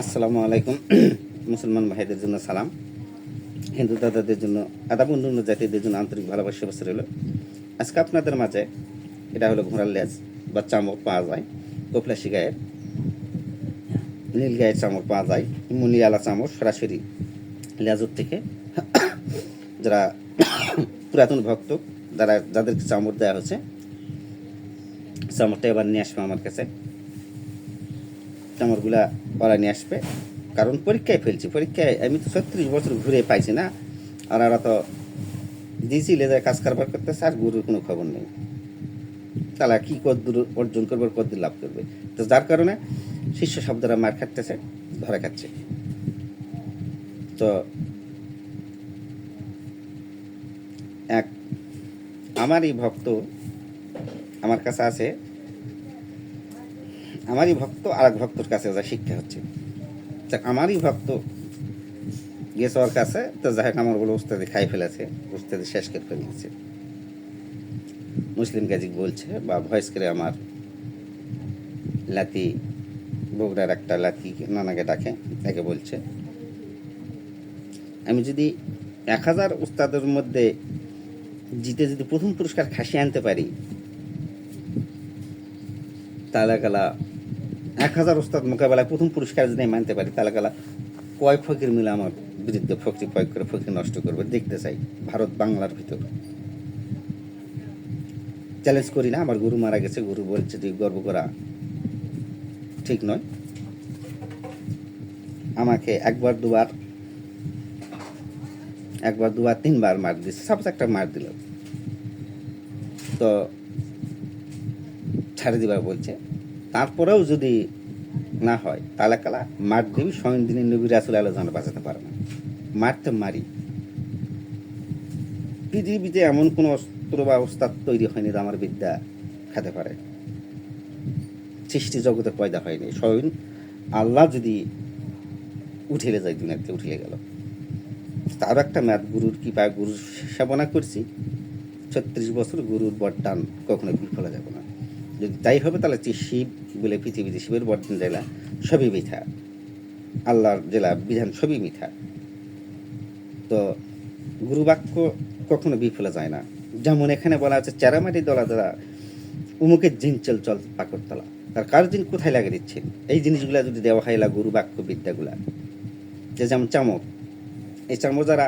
আসসালামু আলাইকুম। মুসলমান ভাইদের জন্য সালাম। হিন্দু দাদাদের জন্য আদাব অন্য জাতিদের জন্য আন্তরিক ভালোবাসা বসে রইল আজকে আপনাদের মাঝে এটা হলো ঘোড়ার লেজ বা চামড় পাওয়া যায় কপলাসি গায়ের, নীল গায়ের চামড় পাওয়া যায়, মুনিয়ালা চামড় সরাসরি লেজর থেকে। যারা পুরাতন ভক্ত, যারা, যাদেরকে চামড় দেওয়া হচ্ছে চামড়টা এবার নিয়ে আসবে আমার কাছে। চামড়গুলা ওরা নিয়ে আসবে। কারণ পরীক্ষায় ফেলছি। পরীক্ষায় আমি তো ছত্রিশ বছর ঘুরে পাইছি না। আর ওরা তো দিয়েছি লেজার কাজ কারবার করতেছে, আর গুরুর কোনো খবর নেই। তারা কী কদ্দূর অর্জন করবে কদ্দূর লাভ করবে? তো যার কারণে শিষ্য শব্দরা মার খাটতেছে ধরে খাচ্ছে। তো এক, আমারই ভক্ত আমার কাছে আছে। আমারই ভক্ত আর এক ভক্তর কাছে যা শিক্ষা হচ্ছে। আমারই ভক্ত গেছে ওর কাছে, তো যাই হোক আমার বলে উস্তাদি খাই ফেলেছে উস্তাদি শেষ করে ফেলেছে। মুসলিম গাজিক বলছে, বা ভয়েস করে আমার লাতি, বগুড়ার একটা লাতি নানাকে ডাকে, তাকে বলছে, আমি যদি এক হাজার উস্তাদের মধ্যে জিতে যদি প্রথম পুরস্কার খাসি আনতে পারি, তাহলে গেলা এক হাজার ওস্তাদ মোকাবেলায় প্রথম পুরস্কার যদি মানতে পারি, তাহলে গেলা কয় ফকির মিলে আমার বিরুদ্ধে ফকরি প্রয়োগ করে ফকির নষ্ট করবে, দেখতে চাই। ভারত বাংলার ভিতর। চ্যালেঞ্জ করি না, আমার গুরু মারা গেছে, গুরু বলছে যে গর্ব করা ঠিক নয়। আমাকে একবার, দুবার একবার, দুবার, তিনবার মার দিচ্ছে সাপোজ একটা মার দিল। তো ছাড়ে দিবার বলছে। তারপরেও যদি না হয়, তাহলে কালা মার দেবী স্বয়ং দিনের নবী রাসুল আলোচনা বাঁচাতে পারে না। মারতে মারি। পৃথিবীতে এমন কোনো অস্ত্র বা ওস্তাদ তৈরি হয়নি যে আমার বিদ্যা খেতে পারে। সৃষ্টি জগতে পয়দা হয়নি। স্বয়ং আল্লাহ যদি উঠেলে যায় দুনিয়াতে উঠেলে গেল। তারও একটা ম্যাথ গুরুর কি পায় গুরুর সেবনা করছি। ছত্রিশ বছর গুরুর বরদান কখনো বিফলে যাবে না। যদি তাই হবে, তাহলে যে শিব বলে পৃথিবীতে শিবের বর্ধন জেলা, সবই মিথ্যা। আল্লাহর জেলা বিধান সবই মিথ্যা। তো গুরুবাক্য কখনো বিফলে যায় না। যেমন এখানে বলা আছে চেরামাটি দলা দ্বারা উমুকের জিন চল চল পাকড়তলা। তার কার জিন কোথায় লাগে দিচ্ছেন? এই জিনিসগুলা যদি দেওয়া হয় গুরু বাক্য বিদ্যাগুলা। যে যেমন চামক এই চামড় যারা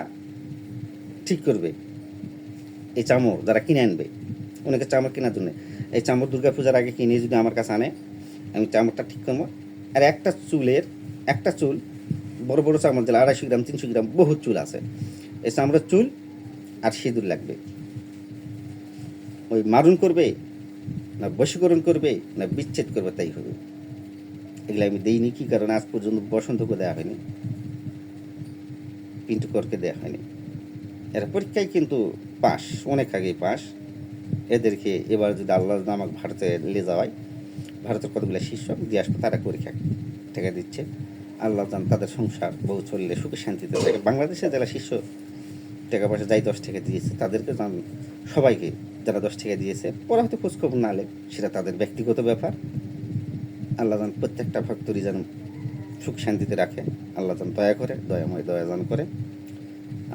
ঠিক করবে, এই চামড় যারা কিনে আনবে, অনেকে চামড় কেনার জন্য এই চামড় দুর্গা পূজার আগে কিনে যদি আমার কাছে আনে, আমি চামড়টা ঠিক করব। আর একটা চুলের, একটা চুল, বড় বড় চামড় দিলে আড়াইশো গ্রাম, তিনশো গ্রাম বহু চুল আছে। এই চামড়ার চুল আর সিঁদুর লাগবে। ওই মারুন করবে, না বশীকরণ করবে, না বিচ্ছেদ করবে, তাই হবে। এগুলো আমি দিইনি, কি কারণে আজ পর্যন্ত বসন্তকে দেওয়া হয়নি। পিন্টু করকে দেওয়া হয়নি। এরা পরীক্ষায় কিন্তু পাস, অনেক আগেই পাস। এদেরকে এবার যদি আল্লাহ নামক ভারতে নিয়ে যাওয়ায়, ভারতের কতগুলো শিষ্য দিয়ে আসবে তারা পরীক্ষা টাকা দিচ্ছে। আল্লাহ জান তাদের সংসার, বউ চললে সুখে শান্তিতে থাকে। বাংলাদেশে যারা শিষ্য টাকা পয়সা যাই দশ টাকা দিয়েছে, তাদেরকে জান সবাইকে যারা দশ টাকা দিয়েছে, ওরা হয়তো খোঁজখবর না নেয়, সেটা তাদের ব্যক্তিগত ব্যাপার। আল্লাহ জান প্রত্যেকটা ভক্তরই যেন সুখ শান্তিতে রাখে। আল্লাহ জান দয়া করে, দয়াময় দয়া জান করে।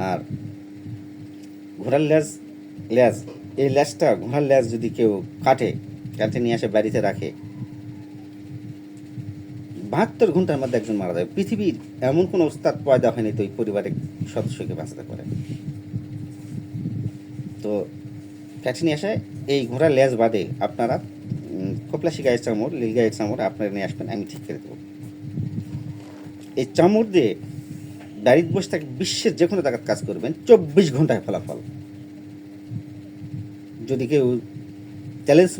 আর ঘোড়ার লেজ লেজ এই লেজটা ঘোড়ার লেজ যদি কেউ কাটে কাটে নিয়ে আসে বাড়িতে রাখে বাহাত্তর ঘণ্টার মধ্যে একজন মারা যাবে। পৃথিবীর এমন কোনো ওস্তাদ পয়দা হয়নি তো ওই পরিবারের সদস্যকে বাঁচাতে পারে। তো কাছে নিয়ে আসে এই ঘোড়ার লেজ বাদে আপনারা উম, কপলাসি গায়ের চামড় লীল গায়ের চামড় আপনারা নিয়ে আসবেন আমি ঠিক করে দেবো। এই চামড় দিয়ে বাড়িতে বসে থাকে বিশ্বের যে কোনো জায়গায় কাজ করবেন চব্বিশ ঘন্টায় ফলাফল। যদি কেউ চ্যালেঞ্জ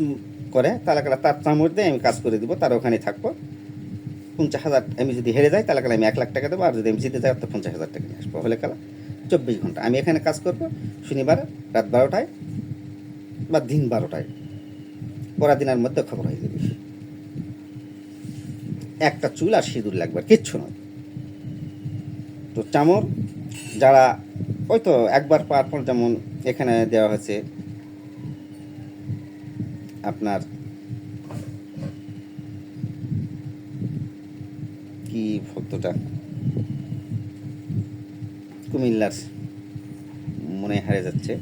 করে, তাহলে তার চামড় দিয়ে আমি কাজ করে দিব, তার ওখানে থাকব। পঞ্চাশ হাজার আমি যদি হেরে যাই, তাহলে আমি এক লাখ টাকা দেবো, আর যদি আমি জিতে যাই তো পঞ্চাশ হাজার টাকা নিয়ে আসব। হলে কালা চব্বিশ ঘণ্টা। আমি এখানে কাজ করব শনিবার রাত বারোটায় বা দিন বারোটায়। দিনের মধ্যে খবর হয়ে যাবে। একটা চুল আর সিঁদুর লাগবে, আর কিচ্ছু নয়। তো চামর যারা, ওই তো একবার পাওয়ার পর যেমন এখানে দেওয়া হয়েছে আপনার কি ভক্তটা কুমিল্লার মনে হারে যাচ্ছে।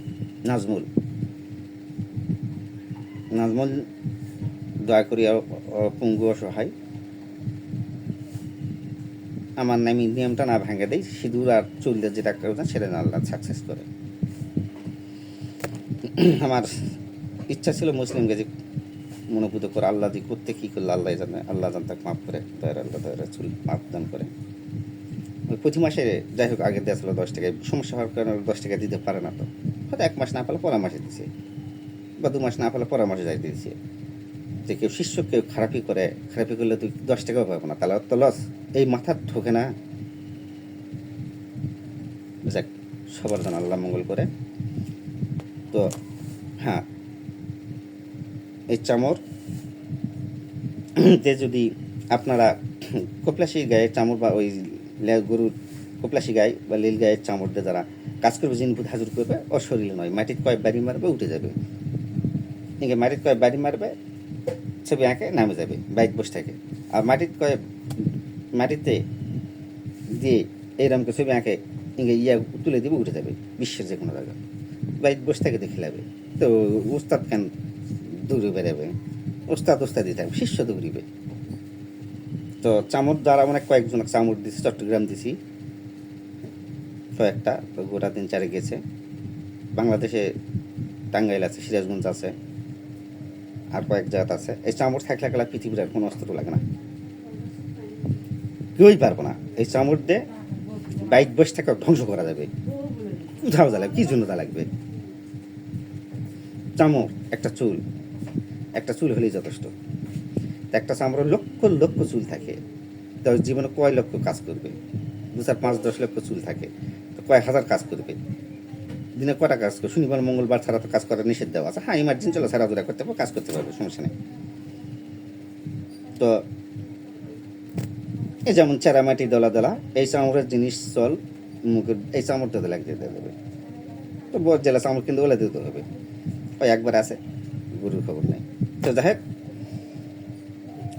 নাজমুল। নাজমুল, দয়া করি পঙ্গু অসহায়। আমার নামে নিয়মটা না ভাঙে দেয় সিঁদুর আর চুলদের যেটা করবেন সেটা আল্লাহ সাকসেস করে। আমার ইচ্ছা ছিল মুসলিমকে যে মনোভূত করে আল্লাহ দি করতে কী করলে, আল্লাহ জানে আল্লাহ জান তাকে মাফ করে দয়ার আল্লাহ দয়ার চুল মাফ দান করে। প্রতি মাসে যাই হোক আগে দেওয়া ছিল দশ টাকায়, সমস্যা হওয়ার কারণে দশ টাকা দিতে পারে না তো। হয়তো এক মাস না পেলে পরের মাসে দিছে, বা দু মাস না পেলে পরের মাসে যাই দিয়েছে। যে কেউ শিষ্য, কেউ খারাপই করে, খারাপই করলে তুই দশ টাকাও পাবো না, তাহলে তো লস এই মাথা ঠোকে না। যাক, সবার জন্য আল্লাহ মঙ্গল করে। তো হ্যাঁ এই চামর। যে যদি আপনারা কপলাশি গায়ে চামর বা ওই গরুর কপলাশি গায়ে বা লীল গায়ের চামড় দিয়ে যারা কাজ করবে জিনপুত হাজুর করবে, ও শরীরে নয়, মাটির কয়েক বাড়ি মারবে, উঠে যাবে। এদিকে মাটির কয়েক বাড়ি মারবে, ছবি আঁকে, নামে যাবে, বাইক বসে থাকে। আর মাটির কয়েক মাটিতে দিয়ে এইরকম ছবি আঁকে ইঙ্গে ইয়া তুলে দিবে, উঠে যাবে, বিশ্বের যে কোনো জায়গায়। বাইক বসে থাকে, দেখে লাগবে তো উস্তাদ কেন দৌড়ে বেড়াবে। ওস্তাদ ওস্তাদি থাকবে, শিষ্য দৌড়িবে। তো চামড় দ্বারা অনেক কয়েকজন চামড় দিছি, চট্টগ্রাম দিছি। কয়েকটা, তো গোটা দিন চারে গেছে। বাংলাদেশে টাঙ্গাইল আছে, সিরাজগঞ্জ আছে, আর কয়েক জায়গাত আছে। এই চামড় থাকলে গেলে পৃথিবীর আর কোনো অস্ত্র লাগে না। কেউই পারব না। এই চামড় দিয়ে বাইক বসে থাকে ধ্বংস করা যাবে। কোথাও লাগবে কি জন্য লাগবে চামড়, একটা চুল। একটা চুল হলেই যথেষ্ট। একটা চামড় লক্ষ লক্ষ চুল থাকে। তার জীবনে কয় লক্ষ কাজ করবে? দু চার পাঁচ দশ লক্ষ চুল থাকে। তো কয় হাজার কাজ করবে? দিনে কটা কাজ করবে শনিবার, মঙ্গলবার ছাড়া তো কাজ করার নিষেধ দেওয়া আছে। হ্যাঁ ইমার্জেন্সি চলো দুরা করতে পারব, কাজ করতে পারবে, সমস্যা নেই। তো এই যেমন চেরামাটি দলা দলা, এই চামড়ের জিনিস চল, মুখের এই চামড়টা দিলে দিয়ে দেবে। তো বড় জেলা চামড় কিন্তু ওলা দিতে হবে। ওই একবার আছে, গরুর খবর নেই। তো যাই হোক,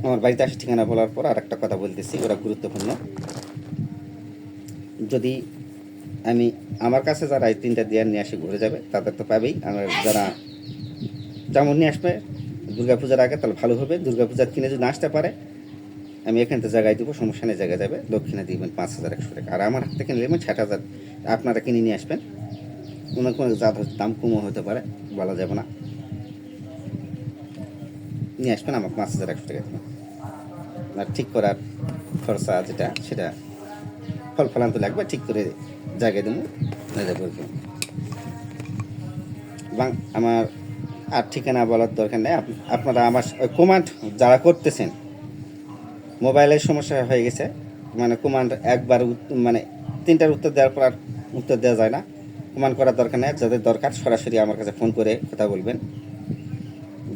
আমার বাড়িতে আসে ঠিকানা বলার পর আর একটা কথা বলতেছি, ওরা গুরুত্বপূর্ণ। যদি আমি, আমার কাছে যারা এই তিনটা দেয়ার নিয়ে আসে ঘুরে যাবে, তাদের তো পাবেই। আর যারা যেমন নিয়ে আসবে, দুর্গাপূজার আগে তাহলে ভালো হবে। দুর্গাপূজার কিনে যদি আসতে পারে, আমি এখান থেকে জায়গায় দেবো, সমস্যা নেই, জায়গায় যাবে। দক্ষিণে দিবেন পাঁচ হাজার একশো টাকা। আর আমার হাত থেকে নেবেন ষাট হাজার। আপনারা কিনে নিয়ে আসবেন। কোনো কোনো জাত দাম কমও হতে পারে, বলা যাবে না। নিয়ে আসবেন আমার পাঁচ হাজার একশো টাকা দেবেন। আর ঠিক করার খরচা যেটা, সেটা ফল ফলান্ত লাগবে, ঠিক করে জায়গায় দেবো আমার আর ঠিকানা বলার দরকার নেই আপনারা আমার ওই কমান্ড যারা করতেছেন মোবাইলের সমস্যা হয়ে গেছে মানে কমান্ড একবার মানে তিনটার উত্তর দেওয়ার পর আর উত্তর দেওয়া যায় না। কমান্ড করার দরকার নেই, যাদের দরকার সরাসরি আমার কাছে ফোন করে কথা বলবেন।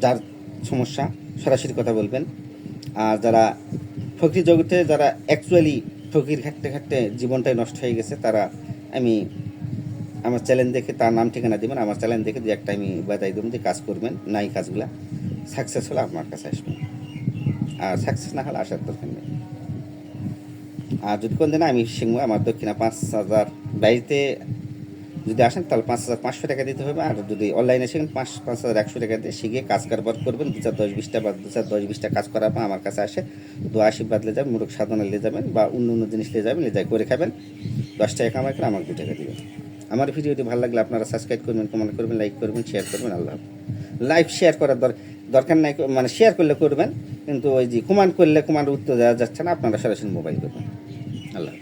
যার সমস্যা, সরাসরি কথা বলবেন। আর যারা ফকির জগতে, যারা অ্যাকচুয়ালি ফকির ঘাটতে ঘাটতে জীবনটাই নষ্ট হয়ে গেছে, তারা আমি আমার চ্যালেঞ্জ দেখে তার নাম ঠিকানা দেবেন, আমার চ্যালেঞ্জ দেখে যে একটা আমি বাদাই দেবেন যে কাজ করবেন, নাই কাজগুলা। সাকসেস হলে আপনার কাছে আসবেন। আর সাকসেস না হলে আসার দরকার নেই। আর যদি কোন দিন আমি শিখব, আমার দক্ষিণা পাঁচ হাজার বাড়িতে যদি আসেন, তাহলে পাঁচ হাজার পাঁচশো টাকা দিতে হবে। আর যদি অনলাইনে শিখেন পাঁচ পাঁচ হাজার একশো টাকা দিয়ে শিখে কাজ কারবার করবেন। দু চার দশ বিশটা বা দু চার দশ বিশটা কাজ করার পর আমার কাছে আসে। দু আশীর্বাদ নিয়ে যাবেন মুরগ সাধনা নিয়ে যাবেন বা অন্য অন্য জিনিস নিয়ে যাবেন, নিয়ে করে খাবেন। দশ টাকা কামাই করে আমাকে দু টাকা দেবেন। আমার ভিডিওটি ভালো লাগলে আপনারা সাবস্ক্রাইব করবেন কমেন্ট করবেন লাইক করবেন শেয়ার করবেন, আল্লাহ লাইভ শেয়ার করার দর- দরকার নাই মানে শেয়ার করলে করবেন, কিন্তু ওই যে কমান্ড করলে কমান্ড উত্তর দেওয়া যাচ্ছে না, আপনারা সরাসরি মোবাইল করবেন। আল্লাহ